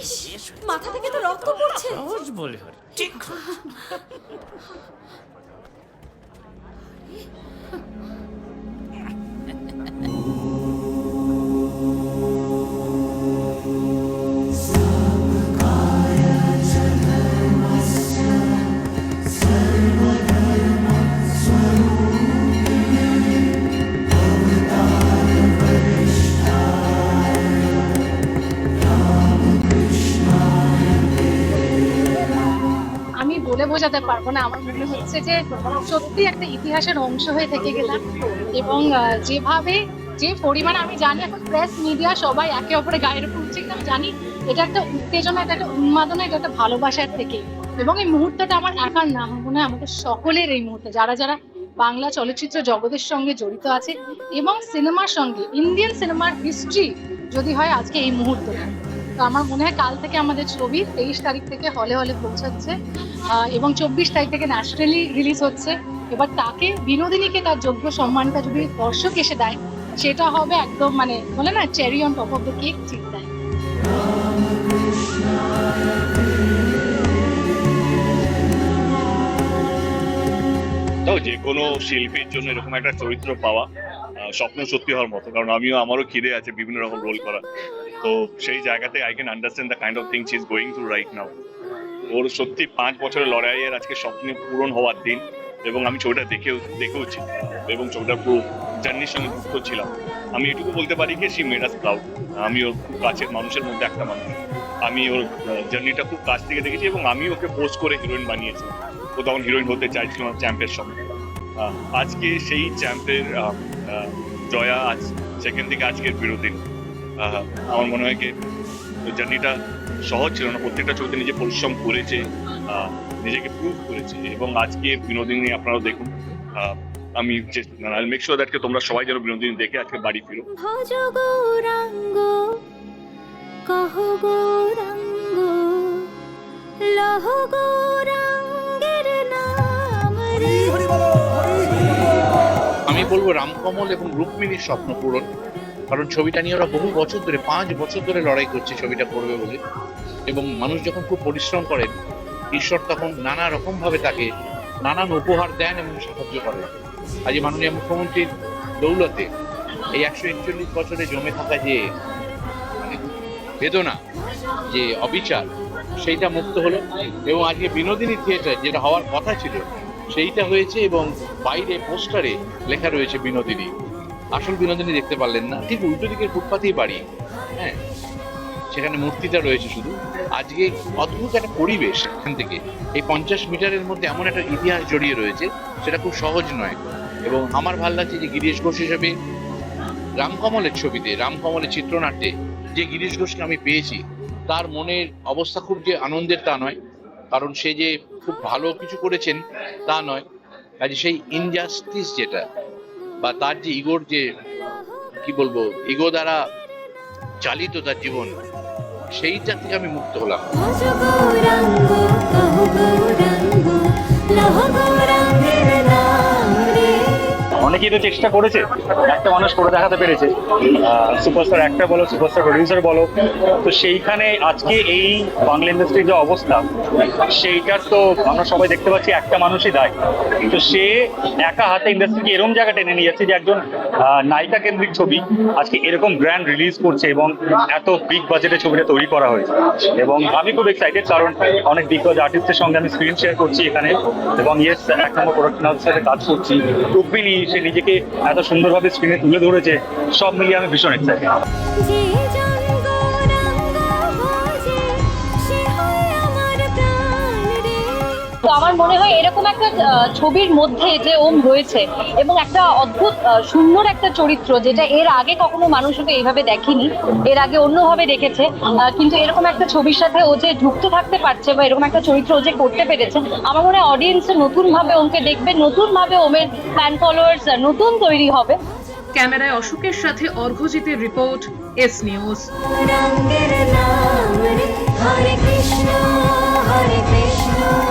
ইস মাথা থেকে তো রক্ত পড়ছে। সহজ বলে হরি ঠিক। বোঝাতে পারব না। আমার মনে হচ্ছে যে সত্যি একটা ইতিহাসের অংশ হয়ে থেকে গেলাম এবং যেভাবে যে পরিমাণ আমি জানি, এখন প্রেস মিডিয়া সবাই একে অপরের গায়ের উপর উঠছে আমি জানি, এটা একটা উত্তেজনা, এটা একটা উন্মাদনা, এটা একটা ভালোবাসার থেকে। এবং এই মুহূর্তটা আমার একার না, আমার মনে হয় আমাদের সকলের এই মুহূর্তে। যারা যারা বাংলা চলচ্চিত্র জগতের সঙ্গে জড়িত আছে এবং সিনেমার সঙ্গে ইন্ডিয়ান সিনেমার হিস্ট্রি যদি হয় আজকে এই মুহূর্তটা। তো আমার মনে হয় কাল থেকে আমাদের ছবি তেইশ তারিখ থেকে হলে হলে পৌঁছাচ্ছে। এবং চব্বিশ তারিখ থেকে ন্যাশনালি রিলিজ হচ্ছে। এবার তাকে বিনোদিনীকে তার যোগ্য সম্মানটা যদি দর্শক এসে দেয়, সেটা হবে একদম মানে বলে না cherry on top of the cake তো যে কোনো শিল্পীর জন্য এরকম একটা চরিত্র পাওয়া স্বপ্ন সত্যি হওয়ার মতো, কারণ আমিও, আমারও খিদে আছে বিভিন্ন রকম রোল করা। তো সেই জায়গাতে I can understand the kind of things is going through right now ওর সত্যি পাঁচ বছরের লড়াইয়ের আজকে স্বপ্নে পূরণ হওয়ার দিন, এবং আমি ছবিটা দেখেও, দেখেওছি, এবং ছবিটা পুরো জার্নির সঙ্গে যুক্ত ছিলাম। আমি এটুকু বলতে পারি কি সি মেড আস প্রাউড আমি ওর খুব কাছের মানুষের মধ্যে একটা মানুষ। আমি ওর জার্নিটা খুব কাছ থেকে দেখেছি, এবং আমি ওকে পোস্ট করে হিরোইন বানিয়েছি। ও তখন হিরোইন হতে চাইছিল চ্যাম্পের সঙ্গে। আজকে সেই চ্যাম্পের জয়া, আজ সেখান থেকে আজকের বিরোধী আমার মনে হয় কি জার্নিটা সহজ ছিল না। প্রত্যেকটা ছবিতে নিজে পরিশ্রম করেছে নিজেকে প্রুভ করেছে। এবং আজকে বিনোদিনী, আপনারাও দেখুন আমি মেক শিওর দ্যাটকে তোমরা সবাই যেন বিনোদিনী দেখে আজকে বাড়ি ফিরো। ভজ গৌরাঙ্গ, কহ গৌরাঙ্গ, লহ বলব রামকমল এবং রুক্মিণীর স্বপ্ন পূরণ। কারণ ছবিটা নিয়ে ওরা বহু বছর ধরে, পাঁচ বছর ধরে লড়াই করছে ছবিটা করবে বলে। এবং মানুষ যখন খুব পরিশ্রম করেন ঈশ্বর তখন নানা রকম ভাবে তাকে নানান উপহার দেন এবং সাহায্য করেন। আজ মাননীয় মুখ্যমন্ত্রীর দৌলতে এই একশো একচল্লিশ বছরে জমে থাকা যে মানে বেদনা, যে অবিচার, সেইটা মুক্ত হলো। এবং আজকে বিনোদিনী থিয়েটার, যেটা হওয়ার কথা ছিল সেইটা হয়েছে এবং বাইরে পোস্টারে লেখা রয়েছে বিনোদিনী। আসল বিনোদিনী দেখতে পারলেন না। ঠিক উল্টো দিকের ফুটপাতেই বাড়ি। হ্যাঁ সেখানে মূর্তিটা রয়েছে শুধু। আজকে অদ্ভুত একটা পরিবেশ এখান থেকে। এই পঞ্চাশ মিটারের মধ্যে এমন একটা ইতিহাস জড়িয়ে রয়েছে, সেটা খুব সহজ নয়। এবং আমার ভালো লাগছে যে গিরিশ ঘোষ হিসেবে রামকমলের ছবিতে, রামকমলের চিত্রনাট্যে যে গিরিশ ঘোষকে আমি পেয়েছি, তার মনের অবস্থা খুব যে আনন্দের তা নয়। কারণ সে যে খুব ভালো কিছু করেছেন, তা নয়। কাজে সেই ইনজাস্টিস যেটা, বা তার যে ইগোর যে, কি বলব, ইগো দ্বারা চালিত তার জীবন, সেইটা থেকে আমি মুক্ত হলাম। অনেকেই তো চেষ্টা করেছে? একটা মানুষ করে দেখাতে পেরেছে। সুপারস্টার অ্যাক্টর বলো সুপারস্টার প্রডিউসার বলো। তো সেইখানে আজকে এই বাংলা ইন্ডাস্ট্রির যে অবস্থা, সেইটার তো আমরা সবাই দেখতে পাচ্ছি একটা মানুষই দায়। তো সে একা হাতে ইন্ডাস্ট্রিকে এরকম জায়গা টেনে নিয়ে যাচ্ছে যে একজন নায়িকা কেন্দ্রিক ছবি আজকে এরকম গ্র্যান্ড রিলিজ করছে এবং এত বিগ বাজেটে ছবিটা তৈরি করা হয়েছে। এবং আমি খুব এক্সাইটেড কারণ অনেক দিগ্গজ আর্টিস্টের সঙ্গে আমি স্ক্রিন শেয়ার করছি এখানে। এবং ইয়েস এক নম্বর প্রোডাক্ট হাউসের কাজ করছি। রুক্মিণী সে নিজেকে এত সুন্দরভাবে স্ক্রিনে তুলে ধরেছে সব মিলিয়ে আমি ভীষণ এক্সাইটেড আমার মনে হয় এরকম একটা ছবির মধ্যে যে ওম রয়েছে এবং একটা অদ্ভুত সুন্দর একটা চরিত্র যেটা এর আগে কখনো মানুষ ওকে এইভাবে দেখেনি এর আগে অন্যভাবে দেখেছে কিন্তু এরকম একটা ছবির সাথে ও যে যুক্ত থাকতে পারছে বা এরকম একটা চরিত্র ও যে করতে পেরেছে আমার মনে হয় অডিয়েন্স নতুন ভাবে ওকে দেখবে নতুন ভাবে ওমের ফ্যান ফলোয়ার্স নতুন তৈরি হবে। ক্যামেরায় অশোকের সাথে অর্ঘজিতের report S news. Hare Krishna Hare Krishna.